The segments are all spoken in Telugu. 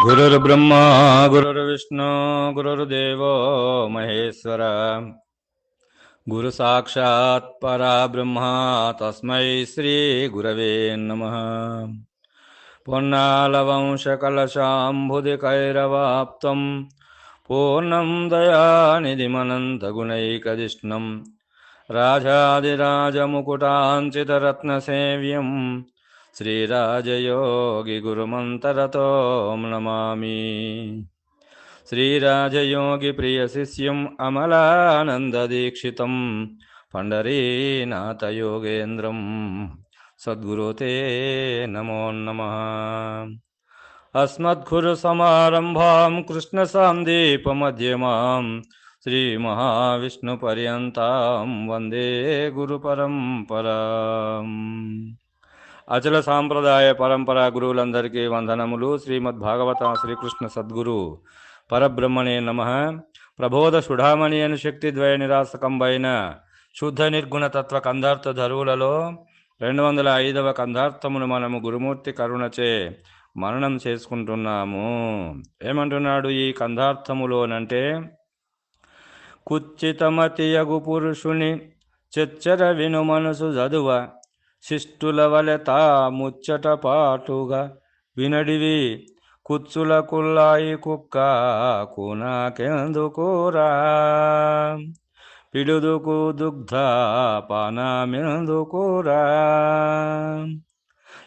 गुरुर्ब्रह्मा गुरुर्विष्णु गुरुर्देवो महेश्वर। गुरुसाक्षात् पराब्रह्मा तस्मै श्रीगुरवे नमः। पुन्नालवंशकलशाम्बुदिकैरवाप्तं पूर्णं दयानिधिमनन्तगुणैकदिष्णं श्रीराजयोगि गुरुमन्तरतों नमामि श्रीराजयोगिप्रियशिष्यम् अमलानन्ददीक्षितं पण्डरीनाथयोगेन्द्रं सद्गुरु ते नमो नमः अस्मद्गुरुसमारम्भां कृष्णसान्दीपमध्यमां श्रीमहाविष्णुपर्यन्तां वन्दे गुरुपरम्पराम् అచల సాంప్రదాయ పరంపర గురువులందరికీ వందనములు. శ్రీమద్ భాగవత శ్రీకృష్ణ సద్గురు. పరబ్రహ్మణే నమ. ప్రబోధ సుఢామణి అని శక్తి ద్వయ నిరాసకంబైన శుద్ధ నిర్గుణ తత్వ కందార్థ ధరువులలో రెండు వందల ఐదవ కందార్థమును మనము గురుమూర్తి కరుణచే మననం చేసుకుంటున్నాము. ఏమంటున్నాడు ఈ కందార్థములోనంటే కుచ్చితమతియగు పురుషుని చెచ్చర విను మనసు చదువ శిష్టుల వలె తా ముచ్చట పాటుగా వినడివి. కుచ్చుల కుల్లాయి కుక్క కునాకెందుకురా పిడుదుకు దుగ్ధ పానమెందుకురా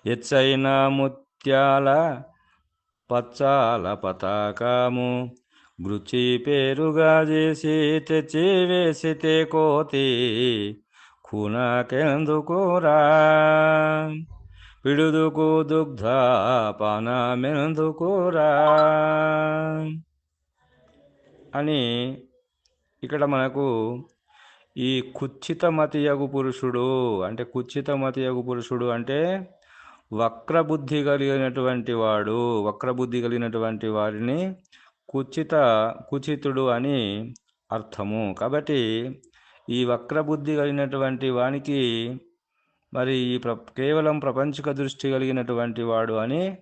ఎచ్చైన ముత్యాల పచ్చాల పతాకము గృచి పేరుగా చేసి తెచ్చి వేసితే కోతి కునకెందుకురా పిడుదుకు దుగ్ధ పానమెందుకురా అని ఇక్కడ మనకు ఈ కుచ్చితమతియగు పురుషుడు అంటే కుచ్చితమతియగు పురుషుడు అంటే వక్రబుద్ధి కలిగినటువంటి వాడు వక్రబుద్ధి కలిగినటువంటి వారిని కుచిత కుచితుడు అని అర్థము. కాబట్టి ఈ వక్రబుద్ధి కలిగినటువంటి వానికి మరి ఈ ప్ర కేవలం ప్రపంచక దృష్టి కలిగినటువంటి వాడు అని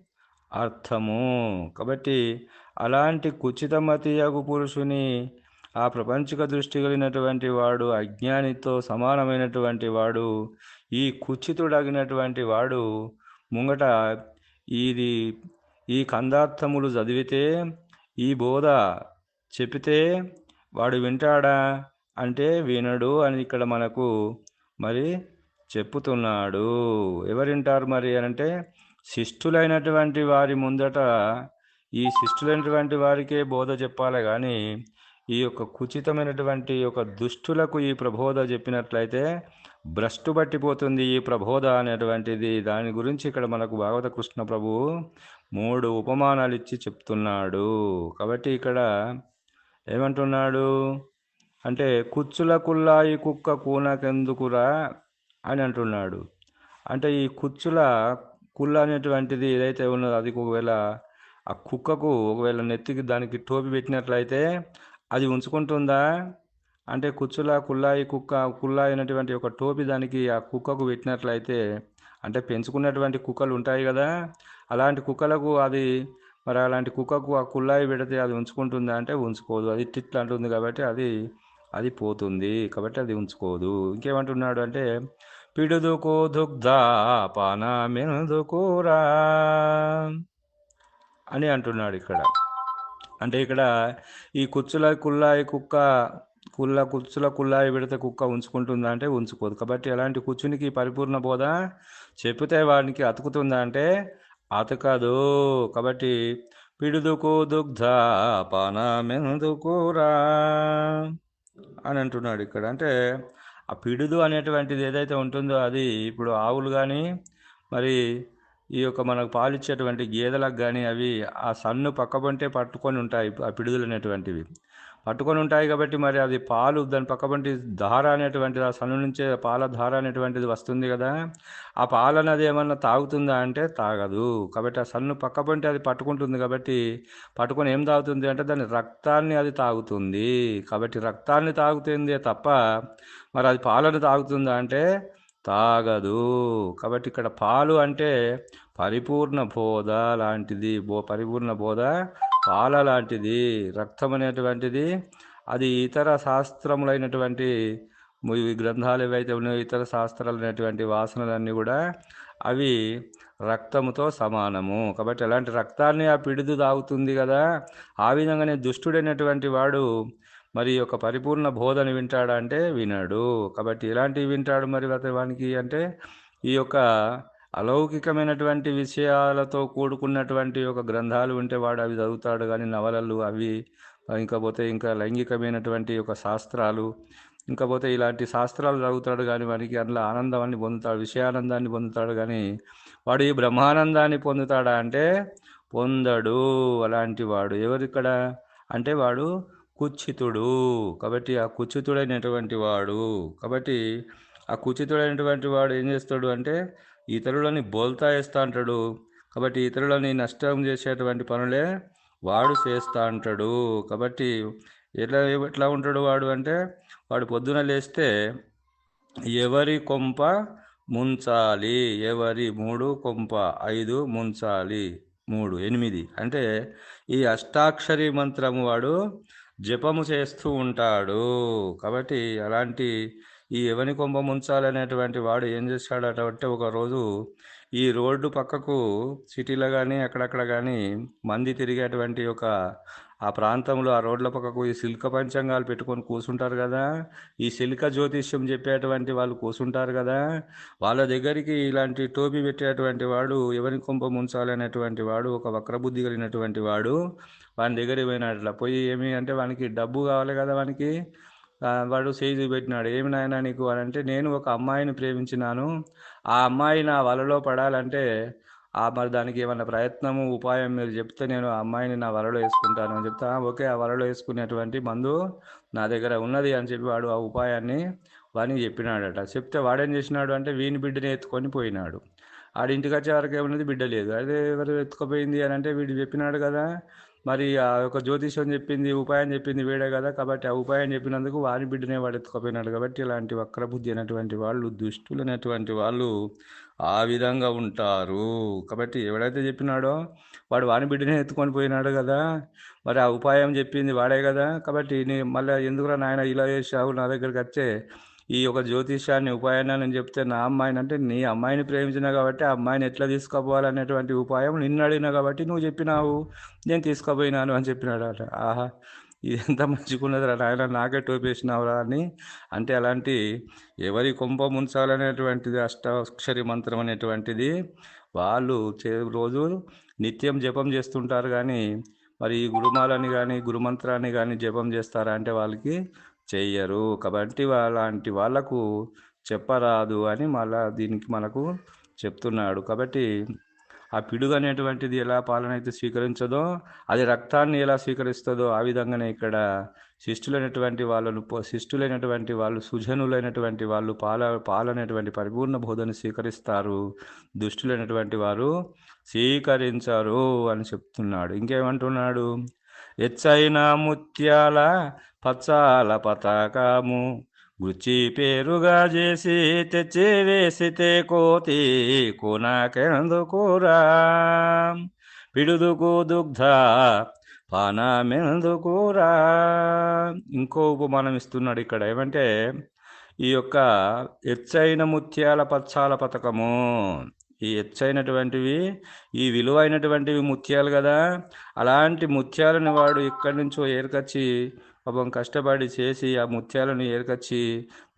అర్థము. కాబట్టి అలాంటి కుచితమతీయగు పురుషుని ఆ ప్రపంచక దృష్టి కలిగినటువంటి వాడు అజ్ఞానితో సమానమైనటువంటి వాడు ఈ కుచితుడగినటువంటి వాడు ముంగట ఇది ఈ కందార్థములు చదివితే ఈ బోధ చెప్పితే వాడు వింటాడా? అంటే వినడు అని ఇక్కడ మనకు మరి చెప్పుతున్నాడు. ఎవరింటారు మరి అని అంటే శిష్టులైనటువంటి వారి ముందట ఈ శిష్టులైనటువంటి వారికే బోధ చెప్పాలి కానీ ఈ యొక్క కుచితమైనటువంటి యొక్క దుష్టులకు ఈ ప్రబోధ చెప్పినట్లయితే భ్రష్టు పట్టిపోతుంది ఈ ప్రబోధ అనేటువంటిది. దాని గురించి ఇక్కడ మనకు భాగవత కృష్ణ ప్రభువు మూడు ఉపమానాలు ఇచ్చి చెప్తున్నాడు. కాబట్టి ఇక్కడ ఏమంటున్నాడు? అంటే కుచ్చుల కుల్లాయి కుక్క కూనకెందుకురా అని అంటున్నాడు. అంటే ఈ కుచ్చుల కుళ్ళ అనేటువంటిది ఏదైతే ఉన్నదో అది ఒకవేళ ఆ కుక్కకు ఒకవేళ నెత్తికి దానికి టోపి పెట్టినట్లయితే అది ఉంచుకుంటుందా? అంటే కుచ్చుల కుల్లాయి కుక్క కుల్లాయి అనేటువంటి ఒక టోపి దానికి ఆ కుక్కకు పెట్టినట్లయితే అంటే పెంచుకున్నటువంటి కుక్కలు ఉంటాయి కదా అలాంటి కుక్కలకు అది మరి అలాంటి కుక్కకు ఆ కుల్లాయి పెడితే అది ఉంచుకుంటుందా అంటే ఉంచుకోదు. అది టిట్లు అంటుంది కాబట్టి అది అది పోతుంది కాబట్టి అది ఉంచుకోదు. ఇంకేమంటున్నాడు అంటే పిడుదుకు దుగ్ధ పానమెందుకురా అని అంటున్నాడు ఇక్కడ. అంటే ఇక్కడ ఈ కుచ్చుల కుల్లాయి కుక్క కుల్ల కుచ్చుల కుల్లాయి పెడితే కుక్క ఉంచుకుంటుందా అంటే ఉంచుకోదు. కాబట్టి అలాంటి కుచ్చునికి పరిపూర్ణ బోధ చెప్పితే వాడికి అతుకుతుందా అంటే అతకదు. కాబట్టి పిడుదుకు దుగ్ధ పానమెందుకురా అని అంటున్నాడు ఇక్కడ. అంటే ఆ పిడుదు అనేటువంటిది ఏదైతే ఉంటుందో అది ఇప్పుడు ఆవులు కానీ మరి ఈ యొక్క మనకు పాలిచ్చేటువంటి గేదెలకు కానీ అవి ఆ సన్ను పక్కబంటే పట్టుకొని ఉంటాయి ఆ పిడుదలు అనేటువంటివి. పట్టుకొని ఉంటాయి కాబట్టి మరి అది పాలు దాని పక్కబంటి ధార అనేటువంటిది ఆ సన్ను నుంచే పాల ధార అనేటువంటిది వస్తుంది కదా. ఆ పాలను అది ఏమన్నా తాగుతుందా అంటే తాగదు. కాబట్టి ఆ సన్ను పక్కబంటి అది పట్టుకుంటుంది కాబట్టి పట్టుకొని ఏం తాగుతుంది అంటే దాని రక్తాన్ని అది తాగుతుంది. కాబట్టి రక్తాన్ని తాగుతుంది తప్ప మరి అది పాలను తాగుతుందా అంటే తాగదు. కాబట్టి ఇక్కడ పాలు అంటే పరిపూర్ణ బోధ లాంటిది. బో పరిపూర్ణ బోధ పాల లాంటిది రక్తం అనేటువంటిది అది ఇతర శాస్త్రములైనటువంటి గ్రంథాలు ఏవైతే ఉన్నాయో ఇతర శాస్త్రాలు అనేటువంటి వాసనలన్నీ కూడా అవి రక్తముతో సమానము. కాబట్టి అలాంటి రక్తాన్ని ఆ పిడుదు తాగుతుంది కదా. ఆ విధంగానే దుష్టుడైనటువంటి వాడు మరి ఒక పరిపూర్ణ బోధన వింటాడా అంటే వినడు. కాబట్టి ఎలాంటివి వింటాడు మరి అతని వానికి అంటే ఈ యొక్క అలౌకికమైనటువంటి విషయాలతో కూడుకున్నటువంటి ఒక గ్రంథాలు ఉంటే వాడు అవి చదువుతాడు కానీ నవలలు అవి ఇంకా పోతే ఇంకా లైంగికమైనటువంటి ఒక శాస్త్రాలు ఇంకా పోతే ఇలాంటి శాస్త్రాలు చదువుతాడు కానీ వానికి అందులో ఆనందాన్ని పొందుతాడు విషయానందాన్ని పొందుతాడు కానీ వాడు ఈ బ్రహ్మానందాన్ని పొందుతాడా అంటే పొందడు అలాంటి వాడు. ఎవరిక్కడ? అంటే వాడు కుచితుడు. కాబట్టి ఆ కుచితుడైనటువంటి వాడు. కాబట్టి ఆ కుచితుడైనటువంటి వాడు ఏం చేస్తాడు అంటే ఇతరులని బోల్తా వేస్తా అంటాడు. కాబట్టి ఇతరులని నష్టం చేసేటువంటి పనులే వాడు చేస్తా అంటాడు. కాబట్టి ఎట్లా ఎట్లా ఉంటాడు వాడు అంటే వాడు పొద్దున లేస్తే ఎవరి కొంప ముంచాలి? ఎవరి మూడు కొంప? ఐదు ముంచాలి. మూడు ఎనిమిది. అంటే ఈ అష్టాక్షరి మంత్రము వాడు జపము చేస్తూ ఉంటాడు. కాబట్టి అలాంటి ఈ ఎవని కొంప ఉంచాలనేటువంటి వాడు ఏం చేస్తాడట అంటే ఒకరోజు ఈ రోడ్డు పక్కకు సిటీలో కానీ అక్కడక్కడ కానీ మంది తిరిగేటువంటి ఒక ఆ ప్రాంతంలో ఆ రోడ్ల పక్కకు ఈ సిల్క పంచంగాలు పెట్టుకొని కూర్చుంటారు కదా. ఈ సిల్క జ్యోతిష్యం చెప్పేటువంటి వాళ్ళు కూర్చుంటారు కదా. వాళ్ళ దగ్గరికి ఇలాంటి టోపీ పెట్టేటువంటి వాడు ఎవరి కుంభం ఉంచాలనేటువంటి వాడు ఒక వక్రబుద్ధి కలిగినటువంటి వాడు వాని దగ్గరికి పోయినట్ల పోయి ఏమి అంటే వానికి డబ్బు కావాలి కదా వానికి. వాడు చేయి పెట్టినాడు. ఏమి నాయన నీకు? అని అంటే నేను ఒక అమ్మాయిని ప్రేమించినాను. ఆ అమ్మాయి నా వలలో పడాలంటే ఆ మరి దానికి ఏమన్నా ప్రయత్నము ఉపాయం మీరు చెప్తే నేను ఆ అమ్మాయిని నా వలలో వేసుకుంటాను అని చెప్తా. ఓకే ఆ వలలో వేసుకునేటువంటి మందు నా దగ్గర ఉన్నది అని చెప్పి వాడు ఆ ఉపాయాన్ని వానికి చెప్పినాడట. చెప్తే వాడేం చేసినాడు అంటే వీని బిడ్డని ఎత్తుకొని పోయినాడు. ఆడింటికి వచ్చే వరకు ఏమన్నది బిడ్డ లేదు. అదే ఎవరు ఎత్తుకుపోయింది? అని అంటే వీడు చెప్పినాడు కదా మరి ఆ యొక్క జ్యోతిష్యం చెప్పింది ఉపాయం చెప్పింది వేడే కదా కాబట్టి ఆ ఉపాయం చెప్పినందుకు వారి బిడ్డనే వాడు ఎత్తుకుపోయినాడు కాబట్టి ఇలాంటి వక్రబుద్ధి అయినటువంటి వాళ్ళు దుష్టులైనటువంటి వాళ్ళు ఆ విధంగా ఉంటారు. కాబట్టి ఎవడైతే చెప్పినాడో వాడు వాని బిడ్డనే ఎత్తుకొని పోయినాడు కదా. మరి ఆ ఉపాయం చెప్పింది వాడే కదా. కాబట్టి నీ మళ్ళీ ఎందుకురా నాయన ఇలా చేసావు నా దగ్గరికి వచ్చే ఈ యొక్క జ్యోతిష్యాన్ని ఉపాయాన్ని నేను చెప్తే నా అమ్మాయిని అంటే నీ అమ్మాయిని ప్రేమించిన కాబట్టి ఆ అమ్మాయిని ఎట్లా తీసుకోపోవాలనేటువంటి ఉపాయం నిన్ను అడిగినా కాబట్టి నువ్వు చెప్పినావు. నేను తీసుకుపోయినాను అని చెప్పినాడు అట ఆహా ఇది ఎంత మంచిగున్నదిరా నాయన నాకే టోపేసినావురా అని. అంటే అలాంటి ఎవరి కొంప ముంచాలనేటువంటిది అష్టాక్షరి మంత్రం అనేటువంటిది వాళ్ళు చే రోజు నిత్యం జపం చేస్తుంటారు కానీ మరి ఈ గురుమాలని కానీ గురుమంత్రాన్ని కానీ జపం చేస్తారా అంటే వాళ్ళకి చెయ్యరు. కాబట్టి అలాంటి వాళ్ళకు చెప్పరాదు అని మళ్ళా దీనికి మనకు చెప్తున్నాడు. కాబట్టి ఆ పిడుగు అనేటువంటిది ఎలా పాలన అయితే స్వీకరించదో అది రక్తాన్ని ఎలా స్వీకరిస్తుందో ఆ విధంగానే ఇక్కడ శిష్టులైనటువంటి వాళ్ళను శిష్టులైనటువంటి వాళ్ళు సుజనులైనటువంటి వాళ్ళు పాల పాలనేటువంటి పరిపూర్ణ బోధన స్వీకరిస్తారు. దుష్టులైనటువంటి వారు స్వీకరించరు అని చెప్తున్నాడు. ఇంకేమంటున్నాడు? ఎచ్చైన ముత్యాల పచ్చాల పతాకము గుచ్చి పేరుగా చేసి తెచ్చి వేసితే కోతి కొనకెందుకురా పిడుదుకు దుగ్ధ పానమెందుకురా ఇంకో ఉపమానం ఇస్తున్నాడు ఇక్కడ ఏమంటే ఈ యొక్క ఎచ్చైన ముత్యాల పచ్చాల పథకము ఈ ఎచ్చైనటువంటివి ఈ విలువైనటువంటివి ముత్యాలు కదా. అలాంటి ముత్యాలను వాడు ఇక్కడి నుంచో ఏర్కొచ్చి పాపం కష్టపడి చేసి ఆ ముత్యాలను ఏర్కొచ్చి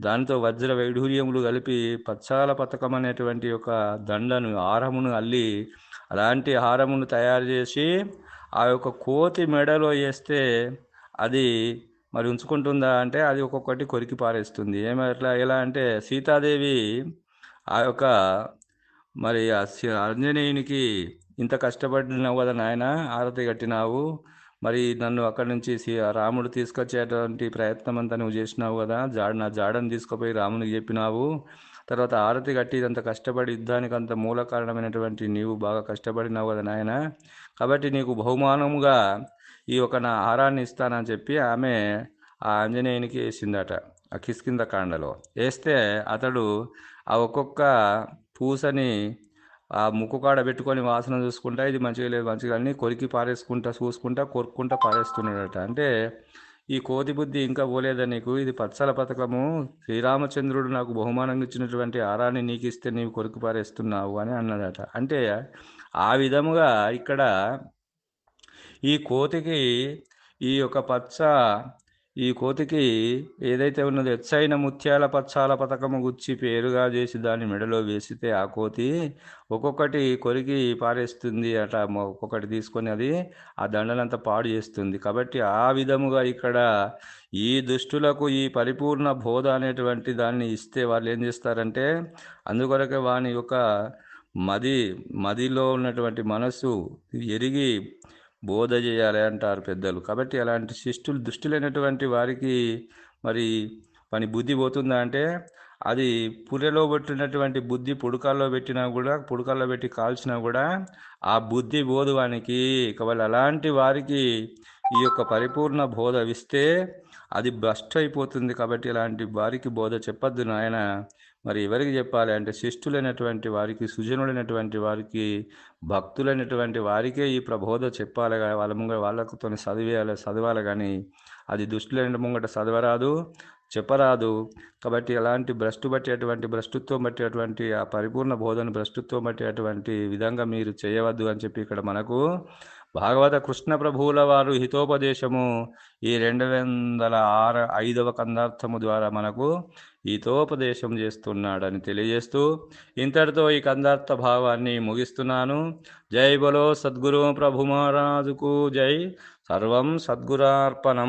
దానితో వజ్ర వైఢూర్యములు కలిపి పచ్చాల పథకం అనేటువంటి ఒక దండను హారమును అల్లి అలాంటి హారమును తయారు చేసి ఆ యొక్క కోతి మెడలో వేస్తే అది మరి ఉంచుకుంటుందా అంటే అది ఒక్కొక్కటి కొరికి పారేస్తుంది. ఏమి ఎట్లా ఎలా అంటే సీతాదేవి ఆ యొక్క మరి ఆ ఆంజనేయునికి ఇంత కష్టపడినావు కదా నాయన ఆరతి కట్టినావు. మరి నన్ను అక్కడి నుంచి రాముడు తీసుకొచ్చేటువంటి ప్రయత్నం అంతా నువ్వు చేసినావు కదా జాడ నా జాడను తీసుకుపోయి రామునికి చెప్పినావు. తర్వాత ఆరతి కట్టి ఇదంత కష్టపడి యుద్ధానికి అంత మూల కారణమైనటువంటి నీవు బాగా కష్టపడినావు కదా నాయన. కాబట్టి నీకు బహుమానముగా ఈ ఒక నా ఆహారాన్ని ఇస్తానని చెప్పి ఆమె ఆ ఆంజనేయునికి వేసిందట ఆ కిస్కింద కాండలో. వేస్తే అతడు ఆ ఒక్కొక్క పూసని ఆ ముక్కు కాడ పెట్టుకొని వాసన చూసుకుంటా ఇది మంచిగా లేదు మంచిగా అని కొరికి పారేసుకుంటా చూసుకుంటా కొరుక్కుంటా పారేస్తున్నాడట. అంటే ఈ కోతి బుద్ధి ఇంకా పోలేదా నీకు? ఇది పచ్చల పథకము. శ్రీరామచంద్రుడు నాకు బహుమానంగా ఇచ్చినటువంటి ఆరాన్ని నీకు ఇస్తే నీవు కొరికి పారేస్తున్నావు అని అన్నదట. అంటే ఆ విధముగా ఇక్కడ ఈ కోతికి ఈ యొక్క పచ్చ ఈ కోతికి ఏదైతే ఉన్నదో ఎచ్చైన ముత్యాల పచ్చాల పథకము గుచ్చి పేరుగా చేసి దాన్ని మెడలో వేసితే ఆ కోతి ఒక్కొక్కటి కొరికి పారేస్తుంది అట ఒక్కొక్కటి తీసుకొని అది ఆ దండలంతా పాడు చేస్తుంది. కాబట్టి ఆ విధముగా ఇక్కడ ఈ దుష్టులకు ఈ పరిపూర్ణ బోధ అనేటువంటి దాన్ని ఇస్తే వాళ్ళు ఏం చేస్తారంటే అందుకొరకే వాని యొక్క మది మదిలో ఉన్నటువంటి మనస్సు ఎరిగి బోధ చేయాలి అంటారు పెద్దలు. కాబట్టి అలాంటి శిష్టులు దుష్టులైనటువంటి వారికి మరి పని బుద్ధి పోతుందా అంటే అది పుర్రెలో పెట్టినటువంటి బుద్ధి పుడకాల్లో పెట్టినా కూడా పుడకాల్లో పెట్టి కాల్చినా కూడా ఆ బుద్ధి బోధువానికి కాబట్టి అలాంటి వారికి ఈ యొక్క పరిపూర్ణ బోధ ఇస్తే అది భ్రష్ట్ అయిపోతుంది కాబట్టి ఇలాంటి వారికి బోధ చెప్పొద్దు నాయన. మరి ఎవరికి చెప్పాలి అంటే శిష్టులైనటువంటి వారికి సుజనులైనటువంటి వారికి భక్తులైనటువంటి వారికే ఈ ప్రబోధ చెప్పాలి వాళ్ళ ముంగ వాళ్ళతో చదివేయాలి చదవాలి కానీ అది దుష్టులైన ముంగట చదవరాదు చెప్పరాదు. కాబట్టి అలాంటి భ్రష్టు పట్టేటువంటి భ్రష్టుత్వం పట్టేటువంటి ఆ పరిపూర్ణ బోధన భ్రష్టుత్వం పట్టేటువంటి విధంగా మీరు చేయవద్దు అని చెప్పి ఇక్కడ మనకు భాగవత కృష్ణ ప్రభువుల వారు హితోపదేశము. ఈ రెండు వందల ఆరు ఐదవ కందార్థము ద్వారా మనకు హితోపదేశం చేస్తున్నాడని తెలియజేస్తూ ఇంతటితో ఈ కందార్థ భావాన్ని ముగిస్తున్నాను. జై బలో సద్గురు ప్రభు మహారాజుకు జై. సర్వం సద్గురార్పణం.